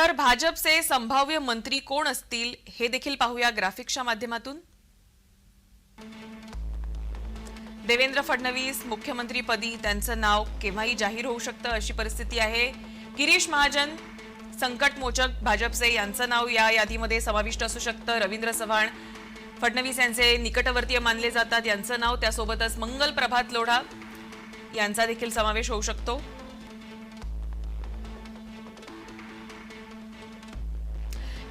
तर भाजपचे संभाव्य मंत्री कोण असतील हे देखील पाहूया ग्राफिक्सच्या माध्यमातून. देवेंद्र फडणवीस मुख्यमंत्रीपदी त्यांचं नाव केव्हाही जाहीर होऊ शकतं अशी परिस्थिती आहे. गिरीश महाजन संकटमोचक भाजपचे यांचं नाव या यादीमध्ये समाविष्ट असू शकतं. रवींद्र चव्हाण फडणवीस यांचे निकटवर्तीय मानले जातात. यांचं नाव त्यासोबतच मंगल प्रभात लोढा यांचा देखील समावेश होऊ शकतो.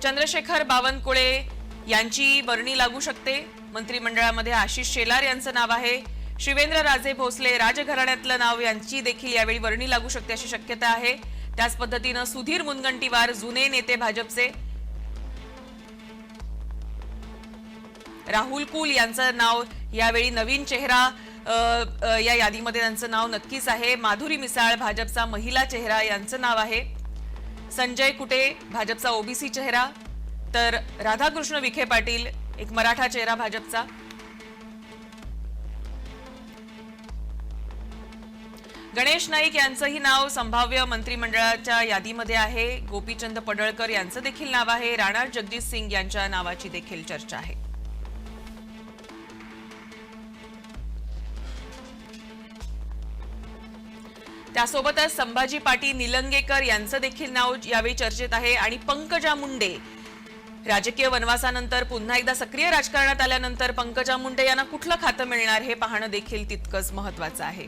चंद्रशेखर बावनकुळे यांची वर्णी लागू शकते. मंत्रिमंडळामध्ये आशिष शेलार यांचं नाव आहे. शिवेंद्र राजे भोसले राजघराण्यातलं नाव यांची देखील यावेळी वर्णी लागू शकते अशी शक्यता आहे. त्याच पद्धतीनं सुधीर मुनगंटीवार जुने नेते भाजपचे राहुल कुल यांचं नाव यावेळी नवीन चेहरा या यादीमध्ये त्यांचं नाव नक्कीच आहे. माधुरी मिसाळ भाजपचा महिला चेहरा यांचं नाव आहे. संजय कुटे भाजपचा ओबीसी चेहरा. तर राधाकृष्ण विखे पाटील एक मराठा चेहरा भाजपचा. गणेश नाईक यांचंही नाव संभाव्य मंत्रिमंडळाच्या यादीमध्ये आहे. गोपीचंद पडळकर यांचं देखील नाव आहे. राणा जगजित सिंग यांच्या नावाची देखील चर्चा आहे. त्यासोबतच संभाजी पाटील निलंगेकर यांचं देखील नाव यावेळी चर्चेत आहे. आणि पंकजा मुंडे राजकीय वनवासानंतर पुन्हा एकदा सक्रिय राजकारणात आल्यानंतर पंकजा मुंडे यांना कुठलं खातं मिळणार हे पाहणं देखील तितकंच महत्वाचं आहे.